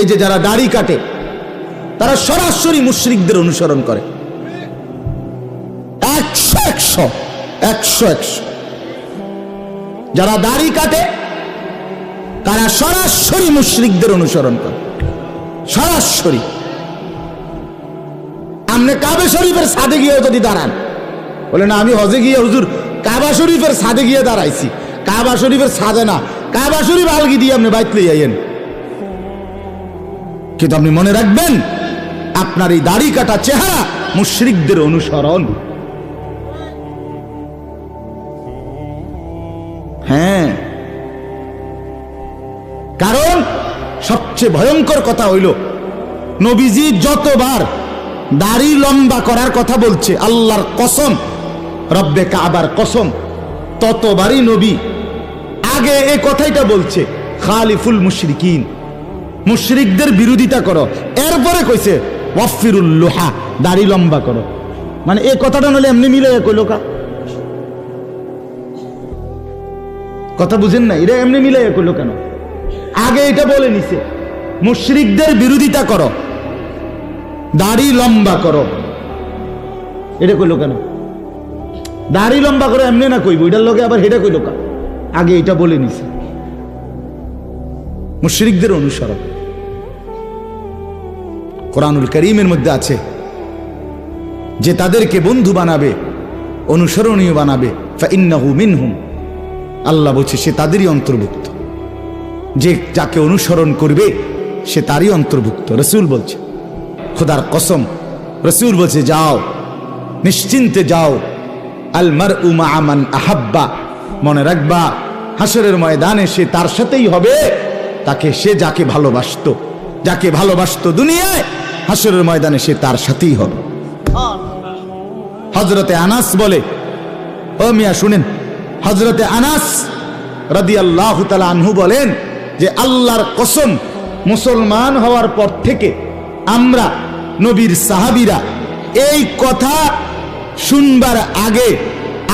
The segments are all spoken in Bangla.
এই যে যারা দাড়ি কাটে, তারা সরাসরি মুশরিকদের অনুসরণ করে। একশো একশো একশো একশো। যারা দাড়ি কাটে, তারা সরাসরি মুশরিকদের অনুসরণ করে। সরাসরি। আপনি কাবে শরীফের সাদে গিয়ে যদি দাঁড়ান, বলে, না, আমি হজে গিয়ে হুজুর কাবা শরীফের সাদে গিয়ে দাঁড়াইছি। কাবা শরীফের সাদে না, কাবা শরীফ আলগি দিয়ে আপনি বাইত লই আইয়েন। কিন্তু আপনি মনে রাখবেন, আপনার এই দাড়ি কাটা চেহারা মুশরিকদের অনুসরণ। হ্যাঁ। কারণ সবচেয়ে ভয়ঙ্কর কথা হইল, নবীজি যতবার দাড়ি লম্বা করার কথা বলছে, আল্লাহর কসম, রব্বে কাবার কসম, ততবারই নবী আগে এ কথাইটা বলছে, খালিফুল মুশরিকিন। মুশরিকদের বিরোধিতা করো। এরপরে কইছে, ওয়াফিরুল লোহা, দাড়ি লম্বা করো। মানে এই কথাটা নলে এমনি মিলে কইল কা? কথা বুঝেন না? এটা এমনি মিলে কইল কেন? আগে এটা বলে নিছে, মুশরিকদের বিরোধিতা করো, দাড়ি লম্বা করো। এটা কইল কেন? দাড়ি লম্বা করো এমনি না কইব। এটার লগে আবার হেটা কইল কা? আগে এটা বলে নিছে। মুশরিকদের অনুসরণ। কোরআনুল করিমের মধ্যে আছে যে তাদেরকে বন্ধু বানাবে, অনুসরণীয় বানাবে। মিনহুম, আল্লাহ বলছে, সে তাদেরই অন্তর্ভুক্ত। যে যাকে অনুসরণ করবে, সে তারই অন্তর্ভুক্ত। রসুল বলছে, খোদার কসম, রসুল বলছে, যাও, নিশ্চিন্তে যাও। আলমার উমা আমান আহাব্বা, মনে রাখবা হাসরের ময়দানে সে তার সাথেই হবে। তাকে সে যাকে ভালোবাসতো যাকে ভালোবাসতো দুনিয়ায়, হাসরের ময়দানে সে তার সাথেই হবে। হজরতে আনাস বলে, ও মিয়া, শুনেন হজরতে আনাস রাদি আল্লাহ আনহু বলেন যে, আল্লাহর কসম, মুসলমান হওয়ার পর থেকে আমরা নবীর সাহাবিরা এই কথা শুনবার আগে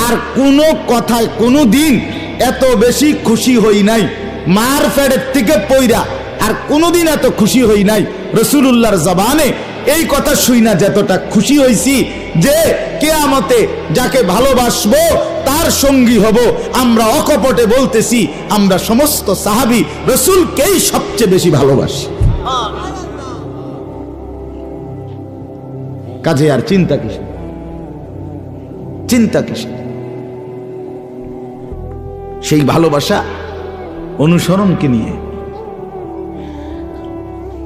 আর কোনো কথায় কোনো দিন এত বেশি খুশি হই নাই। মার ফেডের থেকে পইরা আর কোনোদিন এত খুশি হই নাই। রসুল্লাহর জবানে এই কথা শুই না যতটা খুশি হইছি যে কে কেয়ামতে যাকে ভালোবাসবো, তার সঙ্গী হব। আমরা অকপটে বলতেছি, আমরা সমস্ত সাহাবি রসুলকেই সবচেয়ে বেশি ভালোবাসি। কাজে আর চিন্তা কিসে চিন্তা কিসে সেই ভালোবাসা অনুসরণকে নিয়ে।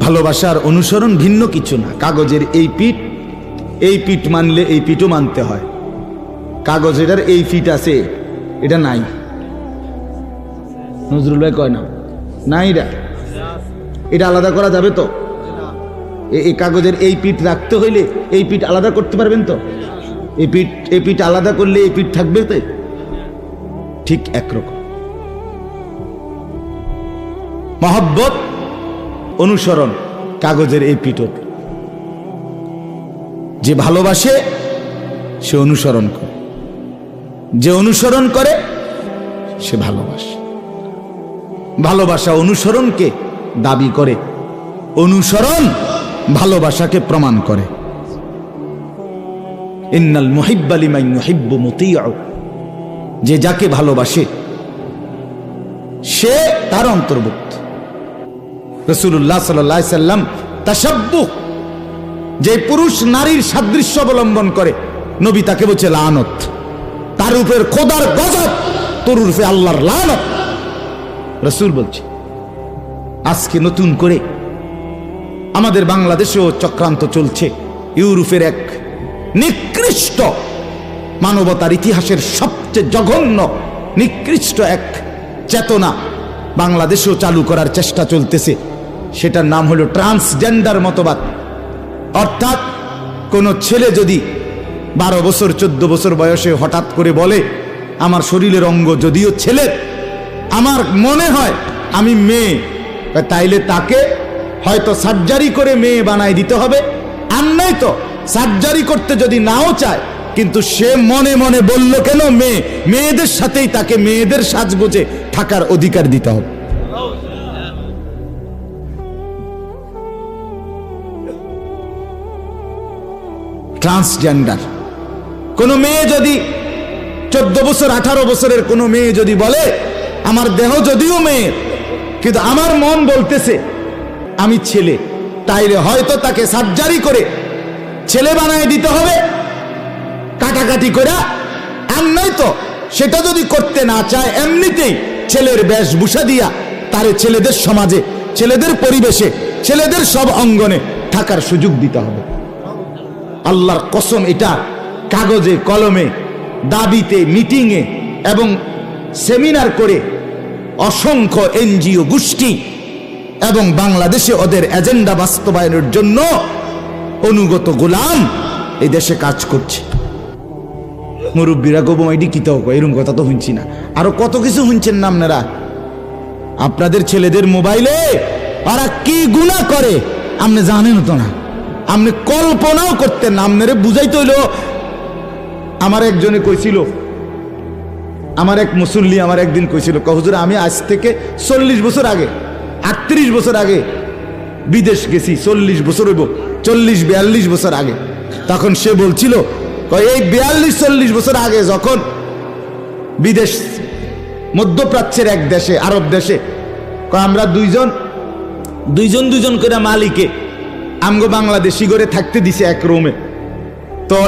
ভালোবাসার অনুসরণ ভিন্ন কিছু না। কাগজের এই পিঠ এই পিঠ মানলে এই পিঠও মানতে হয়। কাগজের এই ফিট আছে, এটা নাই। নজরুল ভাই কয় না? নাই এটা এটা আলাদা করা যাবে তো? এই কাগজের এই পিঠ রাখতে হইলে এই পিঠ আলাদা করতে পারবেন তো? এই পিঠ এই পিঠ আলাদা করলে এই পিঠ থাকবে তো? ঠিক একরকম। মহব্বত, অনুসরণ, কাগজের এই পিঠক যে ভালোবাসে, সে অনুসরণ করে। যে অনুসরণ করে, সে ভালোবাসে। ভালোবাসা অনুসরণকে দাবি করে। অনুসরণ ভালোবাসাকে প্রমাণ করে। ইন্নাল মুহিব্বালিমাই মুহিব্বু মুতিআ যে যাকে ভালোবাসে, সে তার অন্তর্ভুক্ত। যে পুরুষ নারীর সাদৃশ্য অবলম্বন করে, নবী তাকে বলছে লানত। তার উপর খোদার গজব, তোর উর্ফে আল্লাহর লানত। রসুল বলছে, আজকে নতুন করে আমাদের বাংলাদেশেও চক্রান্ত চলছে। ইউরোপের এক নিকৃষ্ট মানবতার ইতিহাসের সবচেয়ে জঘন্য, নিকৃষ্ট এক চেতনা বাংলাদেশেও চালু করার চেষ্টা চলতেছে। সেটার নাম হলো ট্রান্সজেন্ডার মতবাদ। অর্থাৎ কোনো ছেলে যদি বারো বছর, চোদ্দ বছর বয়সে হঠাৎ করে বলে, আমার শরীরের অঙ্গ যদিও ছেলে আমার মনে হয় আমি মেয়ে। তাইলে তাকে হয়তো সার্জারি করে মেয়ে বানাই দিতে হবে। আর নাই তো সার্জারি করতে যদি নাও চায়, কিন্তু সে মনে মনে বলল, কেন মেয়ে? মেয়েদের সাথেই তাকে মেয়েদের সাজগোজে থাকার অধিকার দিতে হবে। ট্রান্সজেন্ডার কোনো মেয়ে যদি চোদ্দ বছর, আঠারো বছরের কোনো মেয়ে যদি বলে, আমার দেহ যদিও মেয়ে, কিন্তু আমার মন বলতেছে, আমি ছেলে। তাইলে হয়তো তাকে সার্জারি করে ছেলে বানায় দিতে হবে, কাটাকাটি করে আর নয়তো সেটা যদি করতে না চায়, এমনিতেই ছেলের বেশভূষা দিয়া তারে ছেলেদের সমাজে, ছেলেদের পরিবেশে, ছেলেদের সব অঙ্গনে থাকার সুযোগ দিতে হবে। আল্লাহর কসম, এটা কাগজে, কলমে, দাবিতে, মিটিংয়ে এবং সেমিনার করে অসংখ্য এনজিও গোষ্ঠী এবং বাংলাদেশে ওদের এজেন্ডা বাস্তবায়নের জন্য অনুগত গোলাম এই দেশে কাজ করছে। মুরব্বীরা গোবমাইডি কি তো এরকম কথা তো শুনছি না। আরও কত কিছু শুনছেন না আপনারা? আপনাদের ছেলেদের মোবাইলে ওরা কি গুণা করে? আপনি জানেন তো না। আপনি কল্পনাও করতেন আপনারে বুঝাইতে হইল, আমার একজনে কইছিল, আমার এক মুসল্লি আমার একদিন কইছিল কহুজুর আমি আজ থেকে চল্লিশ বছর আগে, আটত্রিশ বছর আগে বিদেশ গেছি, চল্লিশ বছর হইব, চল্লিশ, বিয়াল্লিশ বছর আগে। তখন সে বলছিল এই বিয়াল্লিশ, চল্লিশ বছর আগে যখন বিদেশ, মধ্যপ্রাচ্যের এক দেশে, আরব দেশে আমরা দুইজন দুইজন দুইজন করে মালিকে আমগো বাংলাদেশি করে থাকতে দিছে এক রুমে। তো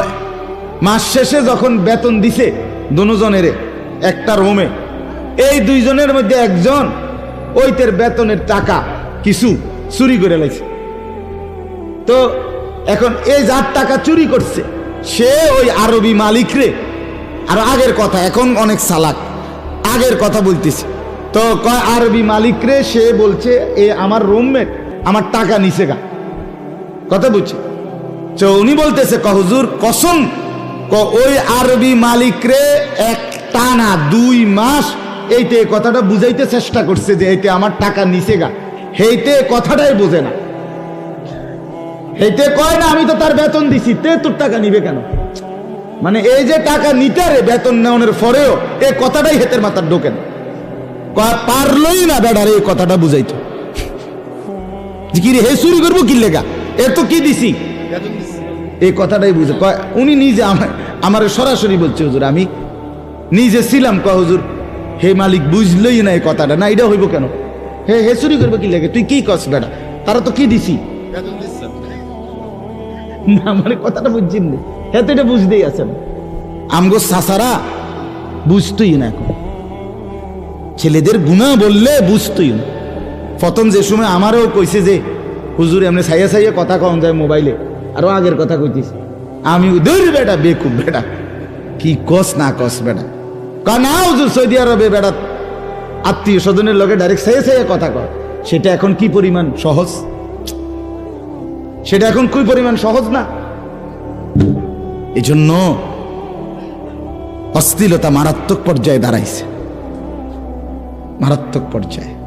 মাস শেষে যখন বেতন দিছে দুজনের, একটা রুমে, এই দুইজনের মধ্যে একজন ওইতের বেতনের টাকা কিছু চুরি করে লাইছে। তো এখন এই যার টাকা চুরি করছে, সে ওই আরবি মালিক রে আর আগের কথা, এখন অনেক সালাক, আগের কথা বলতেছে। তো আরবি মালিক রে সে বলছে, এ আমার রুমমেট, আমার টাকা নিছে গা। কথা বুঝছি। তো উনি বলতেছে কহজুর কসম ওই আরবি মালিক রে এক টানা দুই মাস এইতে কথাটা বুঝাইতে চেষ্টা করছে যে এইতে আমার টাকা নিছে গা। হেইতে কথাটাই বোঝে না। হেইতে কয় না, আমি তো তার বেতন দিছি, তে তোর টাকা নিবে কেন? মানে এই যে টাকা নিতে রে বেতন নেওয়ানোর পরেও, এ কথাটাই হেতের মাথার ঢোকে না। পারলই না বেড়ার এই কথাটা বুঝাইতো। কি রে, হে চুরি করব কি লেগা? এর তো কি দিছি? এই কথাটাই বুঝে কয় উনি নিজে আমার আমার সরাসরি বলছে হুজুর আমি নিজে ছিলাম কয় হুজুর হে মালিক বুঝলই না এই কথাটা। না এটা হইব কেন? হে হে চুরি করব কি লাগে? তুই কি কস বেটা? তারা তো কি দিছি? না মানে কথাটা বুঝছেন না? হ্যাঁ তো এটা বুঝতেই আছেন। আমগো সাসারা বুঝতই না এখন। ছেলেদের গুণা বললে বুঝতই না। প্রথম যে সময় আমারও কইছে যে হুজুর এমনি সাইয়া সাইয়া কথা কম যায় মোবাইলে। আরও আগের কথা কইতিস। আমি দূর বেটা, বেকুব বেটা। কি কস না কস বেটা। কা না হুজুর, সৌদি আরবে বেটা। আত্মীয় স্বজনের লগে ডাইরেক্ট সাইয়া সাইয়া কথা কর সেটা এখন কি পরিমাণ সহজ? সেটা এখন কি পরিমাণ সহজ না? এই জন্য অস্থিলতা মারাত্মক পর্যায়ে দাঁড়াইছে। মারাত্মক পর্যায়ে।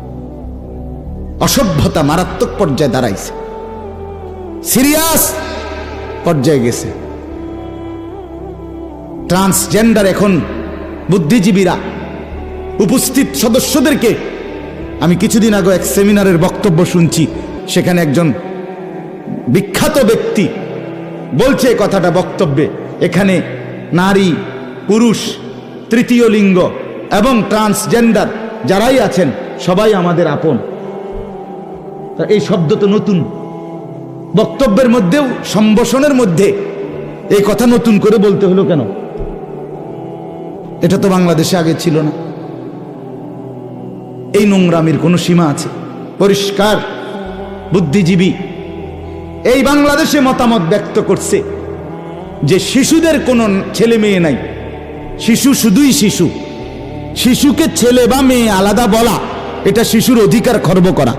অসভ্যতা মারাত্মক পর্যায়ে দাঁড়াইছে। সিরিয়াস পর্যায়ে গেছে। ট্রান্সজেন্ডার এখন বুদ্ধিজীবীরা, উপস্থিত সদস্যদেরকে আমি কিছুদিন আগে এক সেমিনারের বক্তব্য শুনছি, সেখানে একজন বিখ্যাত ব্যক্তি বলছে কথাটা বক্তব্যে, এখানে নারী, পুরুষ, তৃতীয় লিঙ্গ এবং ট্রান্সজেন্ডার যারাই আছেন, সবাই আমাদের আপন। তা এই শব্দ তো নতুন। বক্তব্যের মধ্যেও, সম্ভাষণের মধ্যে এই কথা নতুন করে বলতে হলো কেন? এটা তো বাংলাদেশে আগে ছিল না। এই নোংরামির কোনো সীমা আছে? পরিষ্কার, বুদ্ধিজীবী। এই বাংলাদেশে মতামত ব্যক্ত করছে যে শিশুদের কোনো ছেলে মেয়ে নাই। শিশু শুধুই শিশু। শিশুকে ছেলে বা মেয়ে আলাদা বলা, এটা শিশুর অধিকার খর্ব করা।